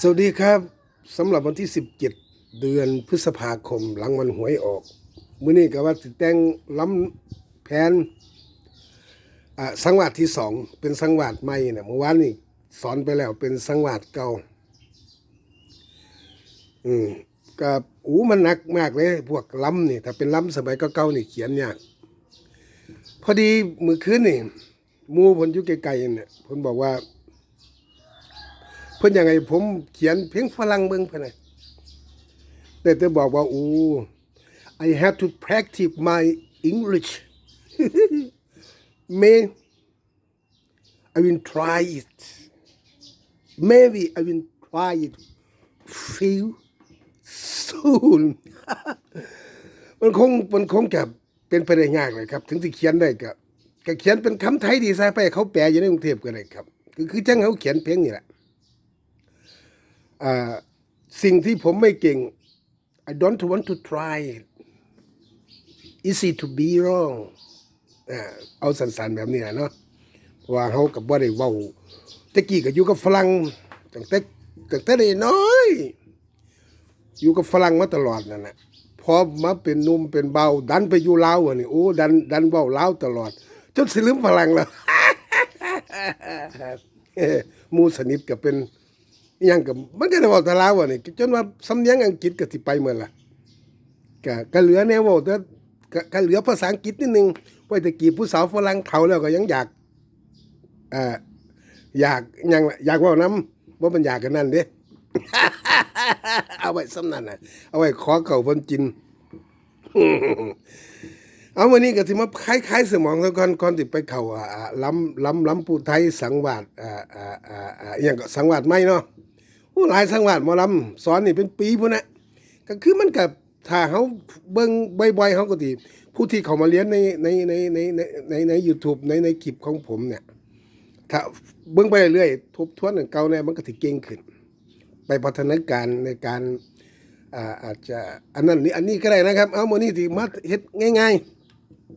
สวัสดีครับสำหรับวันที่ 17 เดือนพฤษภาคมหลังวันหวยออก มื้อนี้ก็ว่าสิแต่งล้ำแผนอ่าสังวาสที่สองเป็นสังวาสใหม่เนี่ยเมื่อวานนี้สอนไปแล้วเป็นสังวาสเก่าอืมก็อู้มันหนักมากเลยพวกล้ำนี่ถ้าเป็นล้ำสมัยเก่าๆนี่เขียนยากพอดีมือคืนนี่มูผลยู่ไกลๆเนี่ยผลบอกว่า เพิ่นยังไงผมเขียนเพียงฝรั่งเบิ่งเพิ่นน่ะแต่เธอบอกว่าโอ้ I have to practice my English may I will try it maybe I will try it feel soon มันคงมันคงจะเป็นไปได้ยากเลยครับ ถึงสิเขียนได้ก็ก็เขียนเป็นคำไทยดีไซะไปเขาแปลอยู่ในกรุงเทพก็ได้ครับ คือคือจังเขาเขียนเพียงนี่แหละ สิ่งที่ผมไม่เก่ง I don't want to try easy to be wrong อ่าเอาสันๆแบบนี้แหละเนาะว่าเขากับว่าได้เว้าตะกี้ก็อยู่กับฝรั่งตั้งแต่ตั้งแต่ได้น้อย อยู่กับฝรั่งมาตลอดนั่นแหละพอมาเป็นนุ่มเป็นเบา ดันไปอยู่ลาวอะนี่โอ้ดันดันเว้าลาวตลอด จนสิลืมฝรั่งแล้วมูสนิทก็เป็น อหยังกับมันก็ได้บอกต่ลาวนี่จนว่าสำเนียงอังกฤษก็สิไปเหมือนล่ะก็ก็เหลือแนวเว้าแต่ก็ก็เหลือภาษาอังกฤษนิดนึงไว้แต่กี้ผู้สาวฝรั่งเฒ่าแล้วก็ยังอยากเอ่ออยากหยังล่ะอยากเว้านำบ่มันอยากกันนั่นเด้ เอาไว้สำนันน่ะเอาไว้ขอเก่าเพิ่นกิน เอาวันนี้ก็สิมาคล้ายๆสมองซะก่อนก่อนที่ไปเข้าอ่าล้ำล้ำล้ำปูไทยสังวาสอ่าอ่าอ่าอ่าอหย่างก็สังวาสใหม่เนาะ หลายสังวาสหมอลำสอนนี่เป็นปีพุ่นนะก็คือมันก็ถ้าเฮาเบิ่งบ่อยๆเฮาก็สิผู้ที่เขามาเรียนในในในในในในใน YouTube ในในคลิปของผมเนี่ย ถ้าเบิ่งไปเรื่อยๆทบทวนเก่าเนี่ยมันก็สิเก่งขึ้น ไปพัฒนาการในการอ่าอาจจะอันนั้นนี่อันนี้ก็ได้นะครับ เอามื้อนี้สิมาเฮ็ดง่าย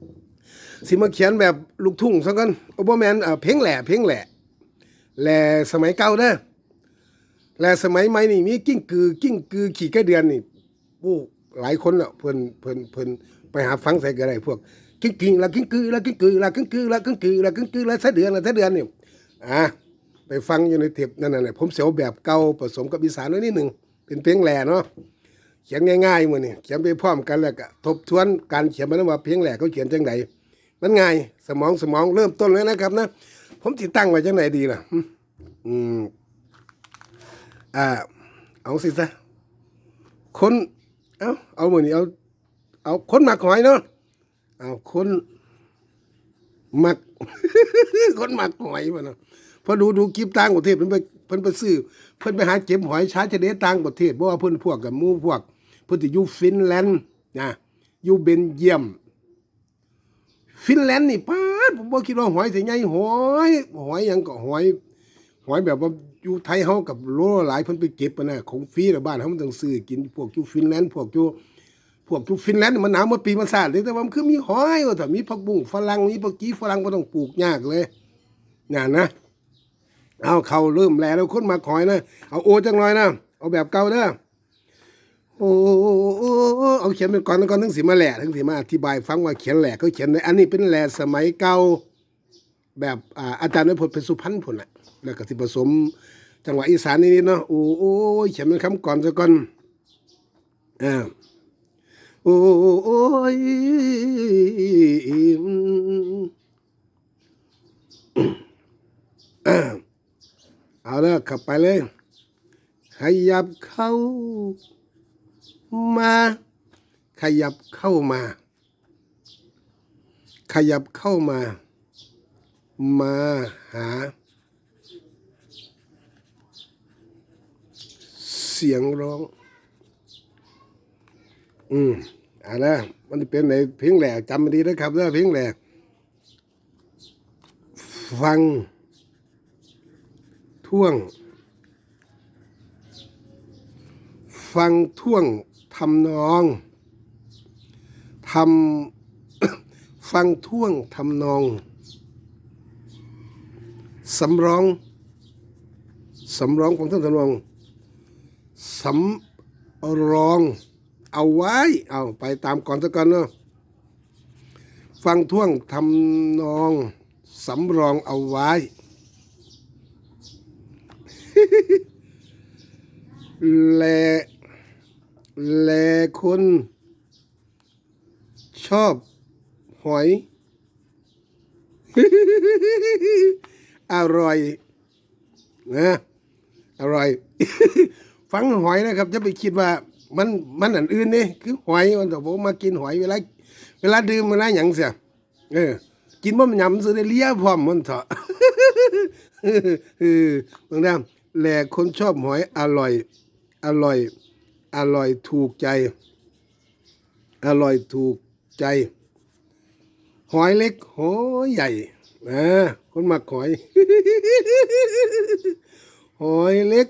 ๆ สิมาเขียนแบบลูกทุ่งซะก่อนโอ้บ่แม่นเอ่อเพลงแหล่เพลงแหล่แหล่สมัยเก่าเด้อ แล่สมัยใหม่นี่มีกิ้งกือกิ้งกือขี่กระเดือนนี่โอ้หลายคนแล้วเพิ่นเพิ่นเพิ่นไปหาฟังใส่ก็ได้พวกกิ้งกือละกิ้งกือละกิ้งกือละกิ้งกือละกิ้งกือละกิ้งกือละสะเดือนละสะเดือนนี่อะไปฟังอยู่ในเทปนั่นน่ะผมเสียวแบบเก่าผสมกับอีสานไว้นิดหนึงเป็นเพลงแหล่เนาะเขียนง่ายๆมือนี้เขียนไปพร้อมกันแล้วก็ทบทวนการเขียนมันว่าเพลงแหล่เขาเขียนจังไดมันง่ายสมองสมองเริ่มต้นแล้วนะครับนะผมสิดตั้งไว้จังไดดีล่ะ อืม อ่า เอาสิซะคนเอาเอาเหมือนี้เอา เอาคนหมักหอยเนาะเอาคนหมัก คนหมักหอยมาเนาะพอดูดูคลิปต่างประเทศเพิ่นไปเพิ่นไปซื้อเพิ่นไปหาเก็บหอยชาชะเดต่างประเทศเพราะว่าเพิ่นพวกกับมู่พวกเพิ่นสิอยู่ฟินแลนด์นะอยู่เบลเยียม ฟินแลนด์นี่ป้าผมบ่คิดว่าหอยสิใหญ่หอย หอยหยังก็หอย หอยแบบว่าอยู่ไทยเฮากับโลหลายเพิ่นไปเก็บนะของฟรีแล้วบ้านเฮามันต้องซื้อกินพวกอยู่ฟินแลนด์พวกอยู่พวกทุกฟินแลนด์มันหนาวเมื่อปีมันสาดเลยแต่ว่ามันคือมีหอยว่าแต่มีผักบุ้งฝรั่งมีผักกีฝรั่งก็ต้องปลูกยากเลยน่ะนะเอาเขาเริ่มแล้วคนมาหอยนะเอาโอจังหน่อยนะเอาแบบเก่าเด้อโอ้เอาเขียนเป็นก่อนแล้วก่อนถึงสิมาแหล่ถึงสิมาอธิบายฟังว่าเขียนแหล่เขาเขียนในอันนี้เป็นแหล่สมัยเก่าแบบอาจารย์นพลเป็นสุพรรณพุ่นน่ะ แล้วก็สิผสม จังหวะอีสานนิดๆเนาะโอ้โอ้เขียนเป็นคำก่อนซะก่อนอ่าโอ้ยเอาละขับไปเลยขยับเข้ามา ขยับเข้ามา ขยับเข้ามา มาหา เสียงร้อง อืมอ่านะมันเป็นในเพลงแหล่จำมาดีนะครับเด้อเพลงแหล่ฟัง ท่วง ฟังท่วงทำนองทำฟังท่วงทำนอง สำร้อง สำร้องของท่านทำนอง สำรองเอาไว้ เอาไปตามก่อนสักก่อนเนาะฟังท่วงทำนองสำรองเอาไว้ แล แลคนชอบหอย อร่อยนะอร่อย ฟังหอยนะครับจะไปคิดว่ามันมันอันอื่นนี่คือหอยมันแต่ผมมากินหอยเวลาเวลาดื่มเวลาหยังเสียเออ กินบ่มันยำซื้อได้เลี้ยพร้อมมันเถอะเออบางท่านแหล่คนชอบหอยอร่อย อร่อย อร่อยถูกใจ อร่อยถูกใจ หอยเล็กหอยใหญ่นะคนมักหอย หอยเล็ก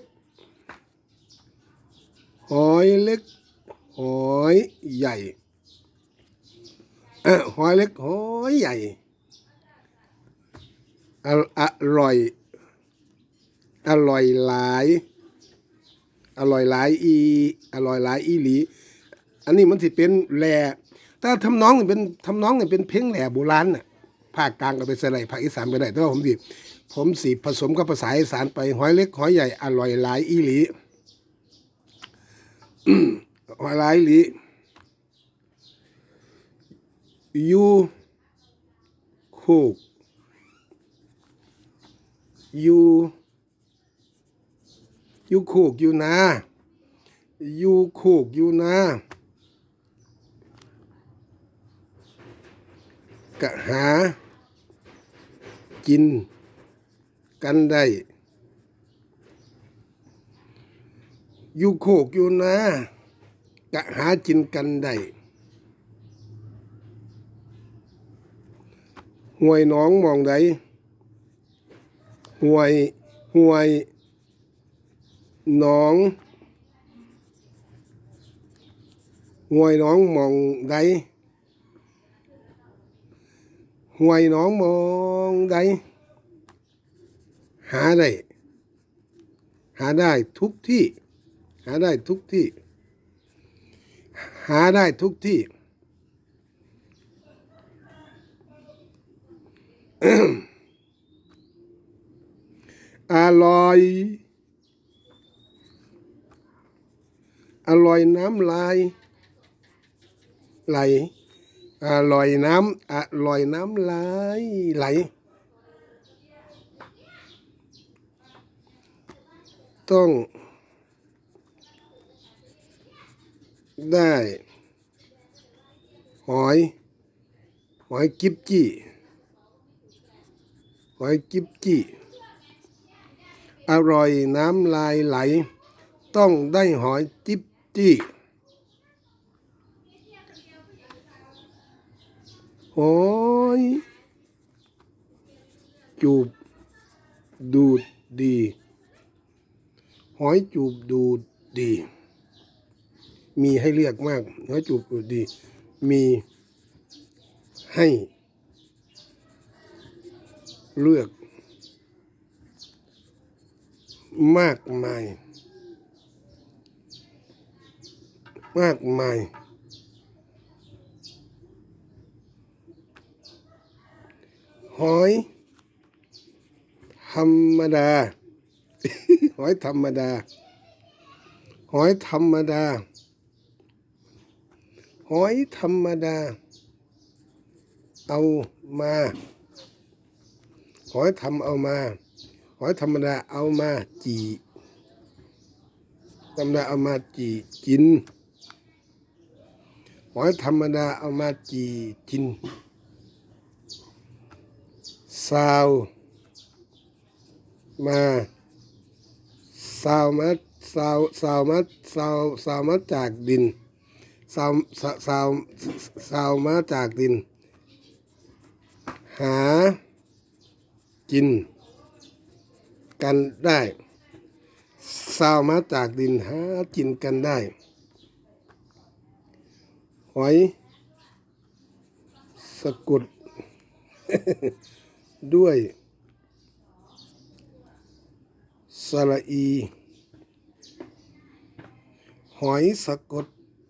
หอยเล็ก หอยใหญ่อ่อหอยเล็ก หอยใหญ่ อร่อย อร่อยหลาย อร่อยหลายอี อร่อยหลายอีหลี อันนี้มันสิเป็นแหล่ถ้าทำน้องนี่เป็นทำน้องเนี่ยเป็นเพลงแหล่โบราณน่ะภาคกลางก็ไปใส่ไรภาคอีสานไปได้แต่ว่าผมสิผมสิผสมกับภาษาอีสานไปหอยเล็กหอยใหญ่อร่อยหลายอีหลี หอยหลายหลีอยู่โคกอยู่อยู่โคกอยู่นาอยู่โคกอยู่นากะหา กิน กันได้ อยู่โคกอยู่นากะหากินกันได้ห่วยน้องมองใดห่วยห่วยน้องห่วยน้องมองใดห่วยน้องมองใดหาได้ หาได้ทุกที่ หาได้ทุกที่ หาได้ทุกที่ อร่อย อร่อยน้ำลาย ไหล อร่อยน้ำอร่อยน้ำลายไหลต้อง ได้ หอย หอยกิบจี้ หอยกิบจี้ อร่อยน้ำลายไหล ต้องได้หอยจิบจี้ หอยจูบดูดดี หอยจูบดูดดี มีให้เลือกมากหอจูบดูดดี มีให้เลือก มากมาย มากมาย หอย ธรรมดา หอยธรรมดา หอยธรรมดา หอยธรรมดา เอามา หอยทำเอามา หอยธรรมดาเอามาจีธรรมดาเอามาจีกิน หอยธรรมดาเอามาจีกินซาวมาซาวมาซาวซาวมาซาวซาวมาจากดิน ซาวซาซาวซาวมาจากดิน หา กิน กันได้ซาวมาจากดินหากินกันได้ หอย สะกุด ด้วยสระอี หอยสะกด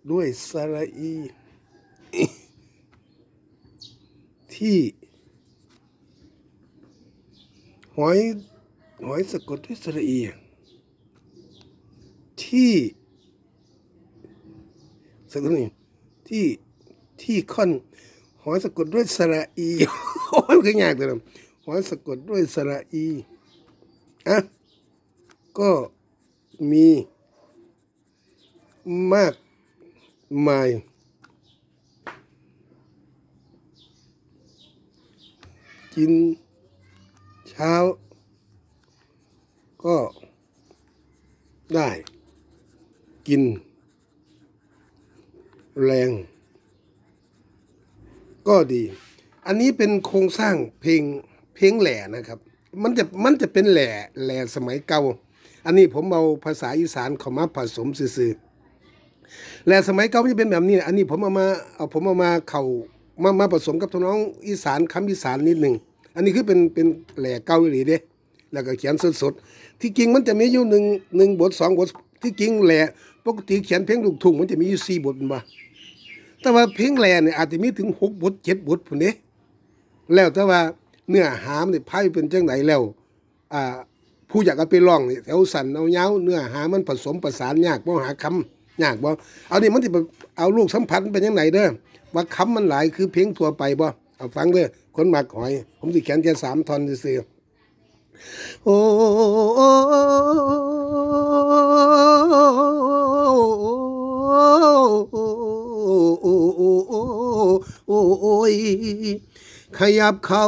ด้วยสระอี ที่ หอย หอยสะกดด้วยสระอี ที่สะกดนี่ที่ที่ค่อนหอยสะกดด้วยสระอีโอ้ยมันก็ยากแต่ละหอยสะกดด้วยสระอีอะก็มีมาก มากินเช้าก็ได้กินแรงก็ดี อันนี้เป็นโครงสร้างเพลงเพลงแหล่นะครับ มันจะมันจะเป็นแหล่แหล่สมัยเก่า อันนี้ผมเอาภาษาอีสานเข้ามาผสมซื่อๆ แหล่สมัยเก่ามันจะเป็นแบบนี้อันนี้ผมเอามาเอาผมเอามาเข้ามามาผสมกับทำนองอีสานคำอีสานนิดหนึ่งอันนี้คือเป็นเป็นแหล่เก่าอีหลีเด้แล้วก็เขียนสดๆที่จริงมันจะมีอยู่หนึ่งหนึ่งบทสองบทที่จริงแหล่ปกติเขียนเพลงลูกทุ่งมันจะมีอยู่สี่บทม่นบ่แต่ว่าเพลงแหล่เนี่ยอาจจะมีถึงหกบทเจ็ดบทพุ่นเด้แล้วแต่ว่าเนื้อหามันไพ่เป็นจังไหนแล้วอ่าผู้อยากเอาไปร้องนี่แถวสันเอาเงาเนื้อหามันผสมประสานยากบ่หาคำ ยากบ่เอานี่มันสิเอาลูกสัมผัสมันเป็นจังไหนเด้อว่าคำมันหลายคือเพลงทั่วไปบ่เอาฟังเด้อคนมักหอย ผมสิเขียนแค่สามท่อนซื่อโอ้โอ้ยขยับเข้า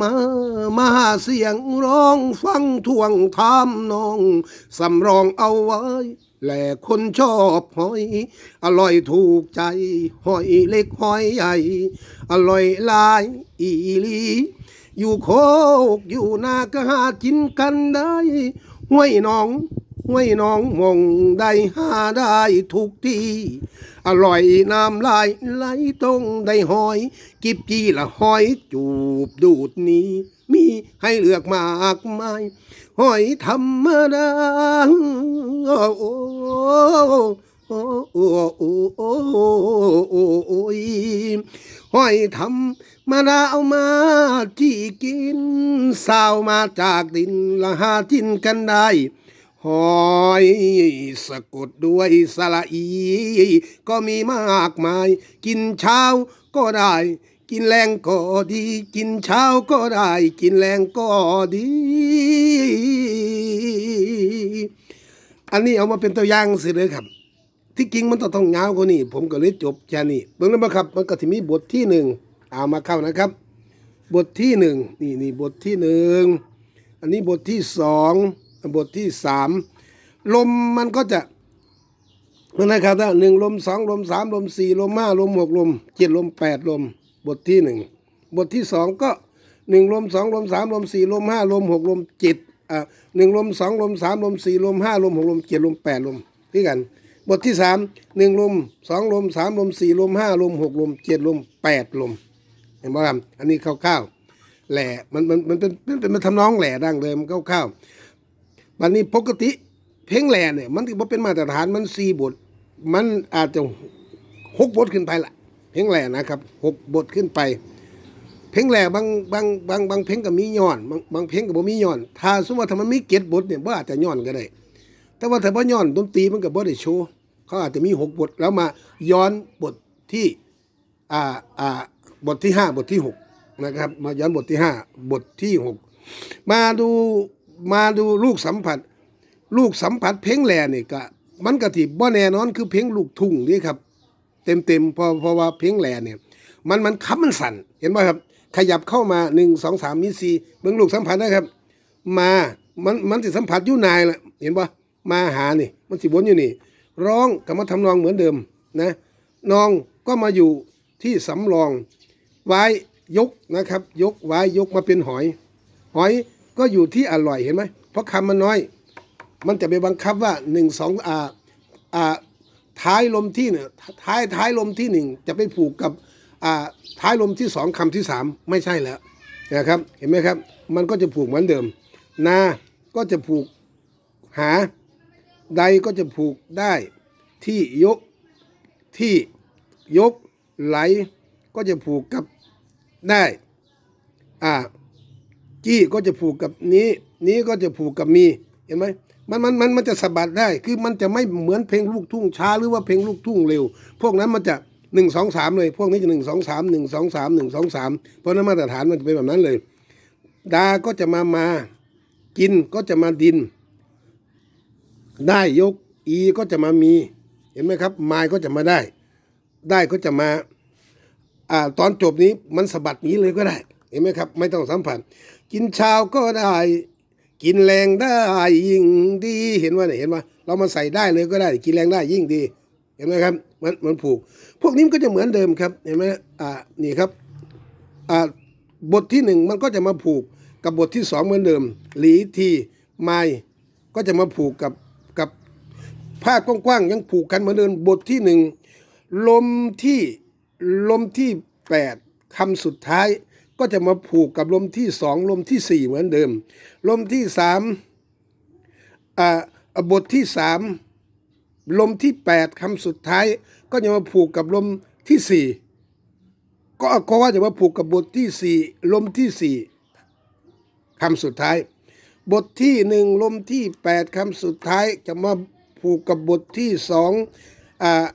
มามาเสียงร้องฟังท่วงถามน้อง สำรองเอาไว้ แหล่คนชอบหอย อร่อยถูกใจ หอยเล็กหอยใหญ่ อร่อยลายอีลีอยู่โคกอยู่นาก็หากินกันได้ห้วยหนองห้วยหนองมองได้หาได้ทุกที่ อร่อยน้ำลายไหลตรงได้หอย กิบจีละหอยจูบดูดนี้ มีให้เลือกมากมาย หอยธรรมดาโอ้โอ้โอ้โอ้โอ้โอ้โอ้ยหอยธรรมดาเอามาที่กินสาวมาจากดินละหาจินกันได้หอยสะกดด้วยสระอี ก็มีมากมาย กินเช้าก็ได้ กินแรงก็ดี กินเช้าก็ได้ กินแรงก็ดี อันนี้เอามาเป็นตัวอย่างสิเลยครับ ที่จริงมันต้องต้องยาวกว่านี้ผมก็เลยจบแค่นี้เบิ่งแล้วมาครับ มันก็จะมีบทที่หนึ่งเอามาเข้านะครับ บทที่หนึ่งนี่นี่บทที่หนึ่งอันนี้บทที่สองบทที่สามลมมันก็จะนั่นนะครับถ้าหนึ่งลมสองลมสามลมสี่ลมห้าลมหกลมเจ็ดลมแปดลม บทที่หนึ่งบทที่สองก็หนึ่งลมสองลมสามลมสี่ลมห้าลมหกลมเจ็ดอ่าหนึ่งลมสองลมสามลมสี่ลมห้าลมหกลมเจ็ดลมแปดลมที่กัน บทที่สามหนึ่งลมสองลมสามลมสี่ลมห้าลมหกลมเจ็ดลมแปดลม เห็นไหมครับอันนี้คร่าวๆแหล่มันมันมันเป็นมันเป็นมันทำน้องแหล่ดังเดิมคร่าวๆวันนี้ปกติเพลงแหล่เนี่ยมันถือว่าเป็นมาตรฐานมันสี่บท มันอาจจะหกบทขึ้นไปละ เพลงแหล่นะครับหกบทขึ้นไป เพลงแหล่บางบางบางบางเพลงก็มีย้อน บางบางเพลงก็บ่มีย้อน ถ้าสมมติว่าถ้ามันมีเก็ดบทเนี่ยบ่อาจจะย้อนก็ได้ แต่ว่าถ้าบ่ย้อนดนตรีมันก็บ่ได้โชว์เขาอาจจะมีหกบทแล้วมาย้อนบทที่อ่าอ่าบทที่ห้าบทที่หกนะครับ มาย้อนบทที่ห้าบทที่หกมาดูมาดูลูกสัมผัส ลูกสัมผัสเพลงแหล่นี่ก็มันก็ที่บ่แน่นอนคือเพลงลูกทุ่งนี่ครับ เต็มเต็มๆเพอเพราะว่าเพลงแหล่เนี่ย มันมันคำมันสั่นเห็นไหมครับ ขยับเข้ามาหนึ่งสองสามมีสี่เบิ่งลูกสัมผัสนะครับ มามันมันสิสัมผัสอยู่นายละเห็นปะมาหานี่ มันสิวนอยู่นี่ ร้องกับมาทำนองเหมือนเดิมนะนองก็มาอยู่ที่สำรองไว้ยกนะครับ ยกไว้ยกมาเป็นหอย หอยก็อยู่ที่อร่อยเห็นไหมเพราะคำมันน้อย มันจะไปบังคับว่าหนึ่งสองอ่าอ่า ท้ายลมที่เนี่ยท้ายท้ายลมที่หนึ่งจะไปผูกกับอ่าท้ายลมที่สองคำที่สามไม่ใช่แล้วนะครับเห็นไหมครับ มันก็จะผูกเหมือนเดิม นาก็จะผูกหา ใดก็จะผูกได้ ที่ยกที่ยกไหล ก็จะผูกกับได้อ่าจี้ก็จะผูกกับนี้ นี้ก็จะผูกกับมี เห็นไหม มันมันมันมันจะสะบัดได้ คือมันจะไม่เหมือนเพลงลูกทุ่งช้าหรือว่าเพลงลูกทุ่งเร็ว พวกนั้นมันจะหนึ่งสองสามเลย พวกนี้จะหนึ่งสองสามหนึ่งสองสามหนึ่งสองสามเพราะนั้นมาตรฐานมันจะเป็นแบบนั้นเลย ดาก็จะมามา กินก็จะมาดิน ได้ยก อีก็จะมามี เห็นไหมครับมายก็จะมาได้ ได้ก็จะมาอ่าตอนจบนี้มันสะบัดนี้เลยก็ได้ เห็นไหมครับ ไม่ต้องสัมผัส กินเช้าก็ได้ กินแรงได้ยิ่งดีเห็นว่าเนี่ยเห็นว่าเรามาใส่ได้เลยก็ได้ กินแรงได้ยิ่งดี เห็นไหมครับ มันมันผูก พวกนี้มันก็จะเหมือนเดิมครับ เห็นไหมอ่านี่ครับอ่าบทที่หนึ่งมันก็จะมาผูกกับบทที่สองเหมือนเดิม หลีทีไม้ก็จะมาผูกกับกับผ้ากว้างๆยังผูกกันเหมือนเดิมบทที่หนึ่งลมที่ลมที่แปดคำสุดท้าย ก็จะมาผูกกับลมที่สองลมที่สี่เหมือนเดิม ลมที่สามอ่าบทที่สามลมที่แปดคำสุดท้าย ก็จะมาผูกกับลมที่สี่ก็ก็ว่าจะมาผูกกับบทที่สี่ลมที่สี่คำสุดท้าย บทที่หนึ่งลมที่แปดคำสุดท้ายจะมาผูกกับบทที่สองอ่า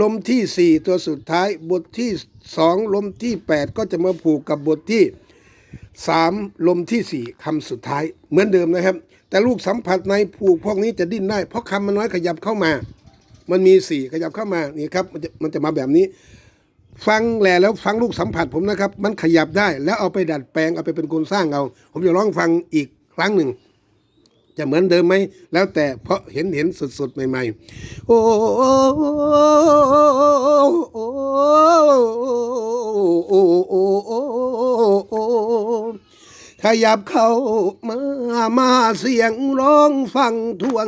ลมที่สี่ตัวสุดท้าย บทที่สองลมที่แปดก็จะมาผูกกับบทที่สามลมที่สี่คำสุดท้ายเหมือนเดิมนะครับ แต่ลูกสัมผัสในผูกพวกนี้จะดิ้นได้ เพราะคำมันน้อยขยับเข้ามา มันมีสี่ขยับเข้ามานี่ครับมันจะมันจะมาแบบนี้ ฟังแหล่แล้วฟังลูกสัมผัสผมนะครับ มันขยับได้แล้วเอาไปดัดแปลงเอาไปเป็นโครงสร้างเอา ผมจะร้องฟังอีกครั้งหนึ่ง จะเหมือนเดิมไหม แล้วแต่เพราะเห็นเห็นสดๆ ใหม่ๆ โอ้โอ้โอ้โอ้โอ้โอ้ ขยับเข้ามามาเสียงร้องฟังทวง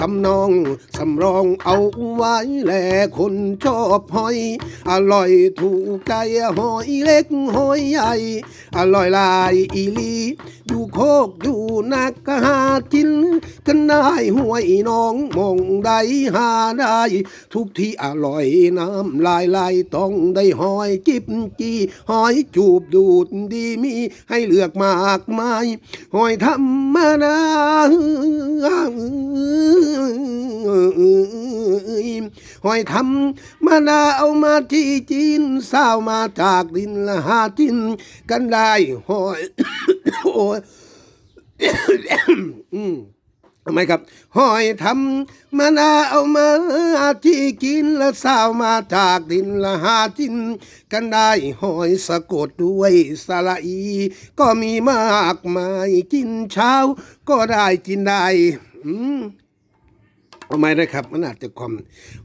ทำนองสำรองเอาไว้แหละคนชอบหอย อร่อยถูกใจหอยเล็กหอยใหญ่ อร่อยลายอีลีอยู่โคกอยู่นักกหากินกันได้ห้วยน้องมองได้หาได้ ทุกที่อร่อยน้ำลายไหลต้องได้หอยจิบจีหอยจูบดูดดีมีให้เลือกมากมายหอยธรรมดาหอยทำมดาเอามาที่จีนสาวมาจากดินละหาจินกันได้หอยโอ้ยอืม ทำไมครับหอยทำมานาเอามาที่กินและสาวมาจากดินละหาจิน กันได้หอยสะกดด้วยสละอี ก็มีมากมายกินเช้า ก็ได้กินได้อืมทำไมนะครับ มันอาจจะความ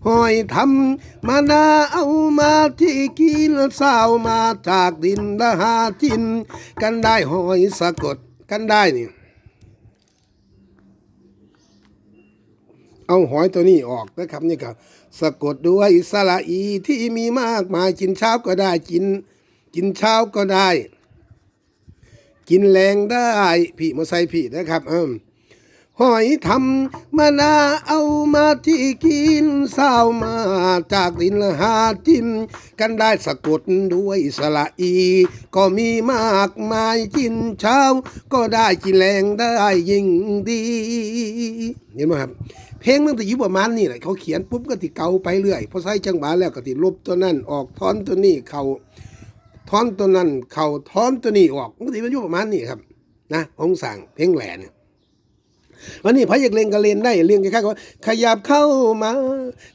หอยทำมานาเอามาที่กินและสาวมาจากดินละหาจิน กันได้หอยสะกดกันได้นี่ เอาหอยตัวนี้ออกนะครับนี่ก็สะกดด้วยสระอีที่มีมากมายกินเช้าก็ได้กิน กินเช้าก็ได้ กินแรงได้พี่มาใส่พี่นะครับอืม หอยทำมานาเอามาที่กินสาวมาจากดินหาจินกันได้สะกดด้วยสระอี ก็มีมากมายกินเช้า ก็ได้กินแรงได้ยิ่งดี เห็นไหมครับ เพลงมันจะอยู่ประมาณนี้แหละเขาเขียนปุ๊บก็ติเกาไปเรื่อยพอใส่จังหวะแล้วก็ติลบตัวนั้นออกทอนตัวนี้เขาทอนตัวนั้นเขาทอนตัวนี้ออกมันก็ติมันอยู่ประมาณนี้ครับนะองสั่งเพลงแหล่เนี่ย วันนี้พระอยากเล่นก็เล่นได้เรียงแค่ว่าขยับเข้ามา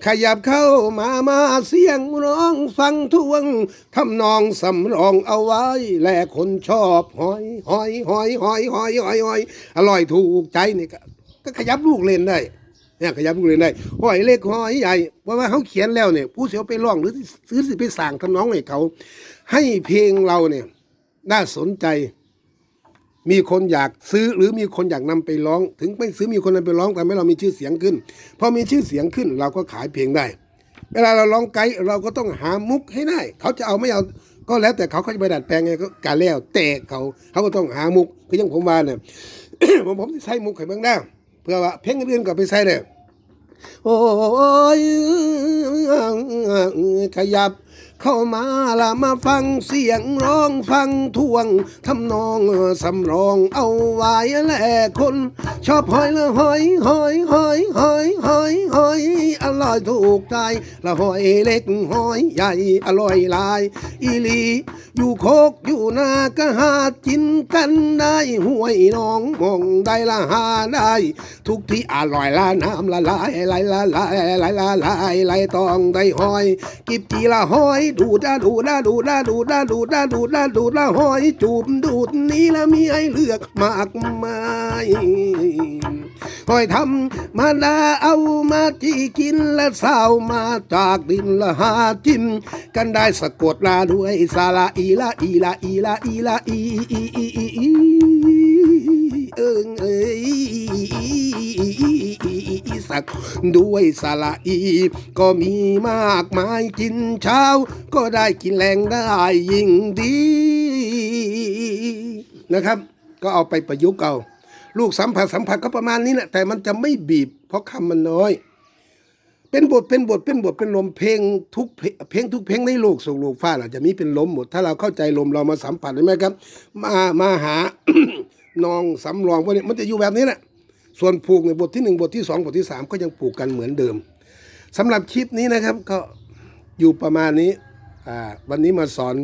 ขยับเข้ามามาเสียงร้องฟังทวงทำนองสำรองเอาไว้ แลคนชอบหอยหอยหอยหอยหอยหอยหอยอร่อยถูกใจนี่ก็ก็ขยับลูกเล่นได้เนี่ยขยับลูกเล่นได้หอยเล็กหอยใหญ่เพราะว่าเขาเขียนแล้วเนี่ย ผู้เสียไปร้องหรือซื้อสิไปสั่งทำนองให้เขา ให้เพลงเราเนี่ยน่าสนใจ มีคนอยากซื้อหรือมีคนอยากนำไปร้อง ถึงไม่ซื้อมีคนนำไปร้องแต่ไม่เรามีชื่อเสียงขึ้นพอมีชื่อเสียงขึ้นเราก็ขายเพลงได้ เวลาเราร้องไกด์เราก็ต้องหามุกให้ได้เขาจะเอาไม่เอาก็แล้วแต่เขาเขาจะไปดัดแปลงไงก็การแล้วแต่เขาเขาก็ต้องหามุกคือยังผมว่าเนี่ยผมผมจะใส่มุกให้เบิ่งได้เพื่อว่าเพลงอื่นก็ไปใส่เลยโอ้ยขยับ เข้ามาละมาฟังเสียงร้องฟังทวงทำนองสำรองเอาไว้แหละคน ชอบหอยละหอยหอยหอยหอยหอยหอยอร่อยถูกใจละหอยเล็กหอยใหญ่อร่อยลาย อีลีอยู่โคกอยู่นาก็หากินกันได้ห้วยน้องมองได้ละหาได้ ทุกที่อร่อยละน้ำละลายไหลละลายไหลละลายไหลตองได้หอย กิบจีละหอยดูดาดูดาดูดาดูดาดูดาดูดาดูดละหอยจูบดูดนี้และมีให้เลือกมากมายหอยทำมาดาเอามาที่กินและสาวมาจากดินละหาจิ้มกันได้สะกดลาด้วยสาละอีละอีละอีละอีละอีอีอีอีอีเอิงเอ้ย สักด้วยสาละอี ก็มีมากมายกินเช้า ก็ได้กินแรงได้ยิ่งดีนะครับ ก็เอาไปประยุกต์เอาลูกสัมผัสสัมผัสก็ประมาณนี้แหละแต่มันจะไม่บีบ เพราะคำมันน้อย เป็นบทเป็นบทเป็นบทเป็นลมเพลงทุกเพลงเพลงทุกเพลงในโลกส่งโลกฟ้าเราจะมีเป็นลมหมด ถ้าเราเข้าใจลมเรามาสัมผัสได้ไหมครับ มามาหานองสำรองพวกนี้มันจะอยู่แบบนี้แหละ ส่วนผูกในบทที่หนึ่งบทที่สองบทที่สามก็ยังผูกกันเหมือนเดิมสำหรับคลิปนี้นะครับก็อยู่ประมาณนี้วันนี้มาสอน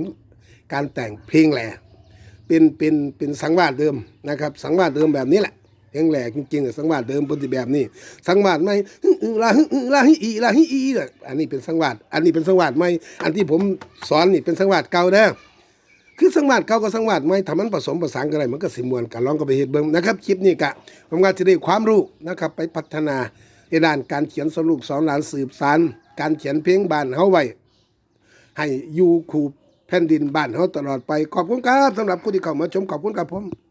การแต่งเพลงแหล่เป็นเป็นเป็นสังวาสเดิมนะครับ สังวาสเดิมแบบนี้แหละเพลงแหลกจริงๆสังวาสเดิมปฏิแบบนี้ สังวาสไม่ลาฮึลาฮิอีลาฮิอีอันนี้เป็นสังวาสอันนี้เป็นสังวาสไม่อันที่ผมสอนนี่เป็นสังวาสเก่าเด้อ คือสังวาดเขาก็สังวาดไม่ทำมันผสมผสานกันอะไรมันก็สิมวนกันลองก็ไปเฮ็ดเบิ่งนะครับคลิปนี้กะผมก็จะได้ความรู้นะครับไปพัฒนาในด้านการเขียนสรุปสอนหลานสืบสานการเขียนเพลงบ้านเฮาไว้ให้อยู่คู่แผ่นดินบ้านเฮาตลอดไปขอบคุณครับสำหรับผู้ที่เข้ามาชมขอบคุณครับผม